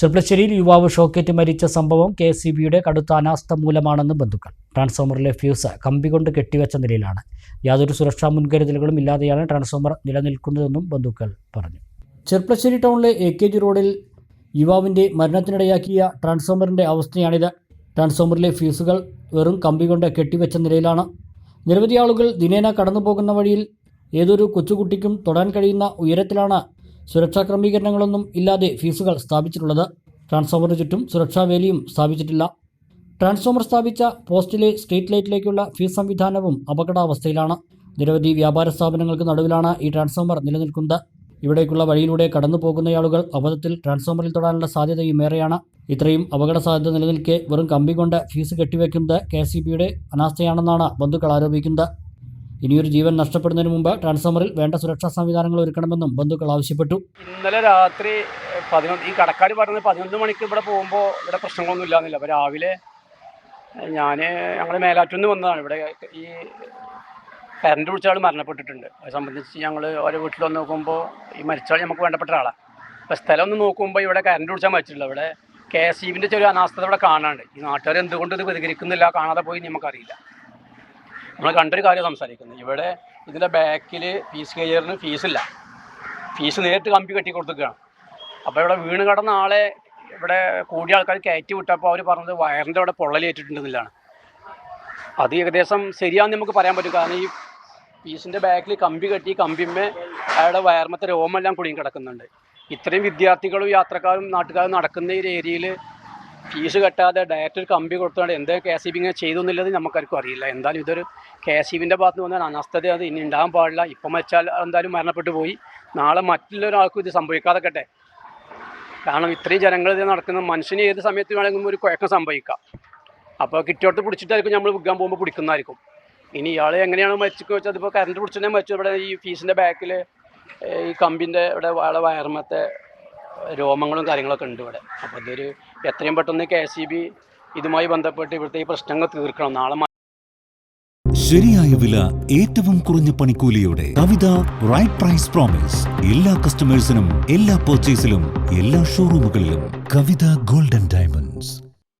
ചെർപ്പളശ്ശേരിയിൽ യുവാവ് ഷോക്കേറ്റ് മരിച്ച സംഭവം കെ എസ് ബിയുടെ കടുത്ത അനാസ്ഥ മൂലമാണെന്ന് ബന്ധുക്കൾ. ട്രാൻസ്ഫോമറിലെ ഫ്യൂസ് കമ്പി കൊണ്ട് കെട്ടിവെച്ച നിലയിലാണ്. യാതൊരു സുരക്ഷാ മുൻകരുതലുകളും ഇല്ലാതെയാണ് ട്രാൻസ്ഫോമർ നിലനിൽക്കുന്നതെന്നും ബന്ധുക്കൾ പറഞ്ഞു. ചെർപ്പളശ്ശേരി ടൗണിലെ എ കെ ജി റോഡിൽ യുവാവിന്റെ മരണത്തിനിടയാക്കിയ ട്രാൻസ്ഫോമറിന്റെ അവസ്ഥയാണിത്. ട്രാൻസ്ഫോമറിലെ ഫ്യൂസുകൾ വെറും കമ്പി കൊണ്ട് കെട്ടിവെച്ച നിലയിലാണ്. നിരവധി ആളുകൾ ദിനേന കടന്നു പോകുന്ന വഴിയിൽ ഏതൊരു കൊച്ചുകുട്ടിക്കും തൊടാൻ കഴിയുന്ന ഉയരത്തിലാണ് സുരക്ഷാ ക്രമീകരണങ്ങളൊന്നും ഇല്ലാതെ ഫീസുകൾ സ്ഥാപിച്ചിട്ടുള്ളത് ട്രാൻസ്ഫോമറിന് ചുറ്റും സുരക്ഷാ വേലിയും സ്ഥാപിച്ചിട്ടില്ല. ട്രാൻസ്ഫോമർ സ്ഥാപിച്ച പോസ്റ്റിലെ സ്ട്രീറ്റ് ലൈറ്റിലേക്കുള്ള ഫീസ് സംവിധാനവും അപകടാവസ്ഥയിലാണ്. നിരവധി വ്യാപാര സ്ഥാപനങ്ങൾക്ക് നടുവിലാണ് ഈ ട്രാൻസ്ഫോമർ നിലനിൽക്കുന്നത്. ഇവിടേക്കുള്ള വഴിയിലൂടെ കടന്നു പോകുന്നയാളുകൾ അബദ്ധത്തിൽ ട്രാൻസ്ഫോമറിൽ തൊടാനുള്ള സാധ്യതയും ഏറെയാണ്. ഇത്രയും അപകട സാധ്യത നിലനിൽക്കെ വെറും കമ്പി കൊണ്ട് ഫീസ് കെട്ടിവെക്കുന്നത് കെ എസ് അനാസ്ഥയാണെന്നാണ് ബന്ധുക്കൾ ആരോപിക്കുന്നത്. ഇനിയൊരു ജീവൻ നഷ്ടപ്പെടുന്നതിന് മുമ്പ് ട്രാൻസ്ഫോമറിൽ വേണ്ട സുരക്ഷാ സംവിധാനങ്ങൾ ഒരുക്കണമെന്നും ബന്ധുക്കൾ ആവശ്യപ്പെട്ടു. ഇന്നലെ രാത്രി പതിനൊന്ന് ഈ കടക്കാട് പറഞ്ഞത് പതിനൊന്ന് മണിക്ക് ഇവിടെ പോകുമ്പോൾ ഇവിടെ പ്രശ്നങ്ങളൊന്നും ഇല്ലാന്നില്ല. അപ്പോൾ രാവിലെ ഞാൻ ഞങ്ങൾ മേലാറ്റൂന്ന് വന്നതാണ്. ഇവിടെ ഈ കറണ്ട് പിടിച്ച ആൾ മരണപ്പെട്ടിട്ടുണ്ട്. അത് സംബന്ധിച്ച് ഞങ്ങൾ ഓരോ വീട്ടിൽ വന്ന് നോക്കുമ്പോൾ ഈ മരിച്ചാൾ നമുക്ക് വേണ്ടപ്പെട്ട ആളാണ് അപ്പോൾ സ്ഥലം ഒന്ന് നോക്കുമ്പോൾ ഇവിടെ കറണ്ട് പിടിച്ചാൽ മരിച്ചിട്ടില്ല ഇവിടെ കെ എസ് ഇവിന്റെ ചെറിയ അനാസ്ഥത ഇവിടെ കാണാണ്ട് ഈ നാട്ടുകാർ എന്തുകൊണ്ട് ഇത് പ്രതികരിക്കുന്നില്ല കാണാതെ പോയി നമുക്കറിയില്ല. നമ്മൾ കണ്ടൊരു കാര്യം സംസാരിക്കുന്നത് ഇവിടെ ഇതിന്റെ ബാക്കിൽ ഫീസ് കെയറിന് ഫീസില്ല ഫീസ് നേരിട്ട് കമ്പി കെട്ടി കൊടുത്തിരിക്കുകയാണ്. അപ്പോൾ ഇവിടെ വീണ് കടന്ന ആളെ ഇവിടെ കൂടിയ ആൾക്കാർ കയറ്റി വിട്ടപ്പോൾ അവർ പറഞ്ഞത് വയറിന്റെ അവിടെ പൊള്ളലേറ്റിട്ടുണ്ടെന്നില്ലാണ് അത് ഏകദേശം ശരിയാണെന്ന് നമുക്ക് പറയാൻ പറ്റും. കാരണം ഈ ഫീസിന്റെ ബാക്കിൽ കമ്പി കെട്ടി കമ്പിമ്മേ അയാളുടെ വയർമത്തെ രോമെല്ലാം കുടുങ്ങി കിടക്കുന്നുണ്ട്. ഇത്രയും വിദ്യാർത്ഥികളും യാത്രക്കാരും നാട്ടുകാരും നടക്കുന്ന ഈ ഏരിയയിൽ ഫീസ് കെട്ടാതെ ഡയറക്റ്റ് ഒരു കമ്പി കൊടുത്തോണ്ട് എന്താ കെ എസ് ഇ ചെയ്തു എന്നുള്ളത് നമുക്കാർക്കും അറിയില്ല. എന്തായാലും ഇതൊരു കെ എസ് ഇ ബിന്റെ ഭാഗത്ത് വന്നാൽ അനാസ്ഥത അത് ഇനി ഉണ്ടാകാൻ പാടില്ല. ഇപ്പം വെച്ചാൽ എന്തായാലും മരണപ്പെട്ടു പോയി. നാളെ മറ്റുള്ളൊരാൾക്കും ഇത് സംഭവിക്കാതെക്കട്ടെ. കാരണം ഇത്രയും ജനങ്ങൾ ഇത് നടക്കുന്ന മനുഷ്യന് ഏത് സമയത്ത് വേണമെങ്കിലും ഒരു കുഴക്കം സംഭവിക്കാം. അപ്പോൾ കിറ്റോട്ട് പിടിച്ചിട്ടായിരിക്കും നമ്മൾ വിൽക്കാൻ പോകുമ്പോൾ പിടിക്കുന്നതായിരിക്കും. ഇനി ഇയാൾ എങ്ങനെയാണ് മരിച്ചു വെച്ചാൽ അതിപ്പോൾ കറണ്ട് പിടിച്ചിട്ടുണ്ടെങ്കിൽ മരിച്ചു. ഇവിടെ ഈ ഫീസിന്റെ ബാക്കിൽ ഈ കമ്പിന്റെ ഇവിടെ വയറുമത്തെ രോമങ്ങളും കാര്യങ്ങളൊക്കെ ഉണ്ട് ഇവിടെ. അപ്പോൾ ഇതൊരു എത്രയും പെട്ടെന്ന് കെ എസ് ബി ഇതുമായി ബന്ധപ്പെട്ട് ഇവിടുത്തെ ഈ പ്രശ്നങ്ങൾ തീർക്കണം. നാളെ ശരിയായ വില ഏറ്റവും കുറഞ്ഞ പണിക്കൂലിയോടെ കവിത റൈറ്റ് പ്രൈസ് പ്രോമിസ് എല്ലാ കസ്റ്റമേഴ്സിനും എല്ലാ പർച്ചേസിലും എല്ലാ ഷോറൂമുകളിലും കവിത ഗോൾഡൻ ഡയമണ്ട്സ്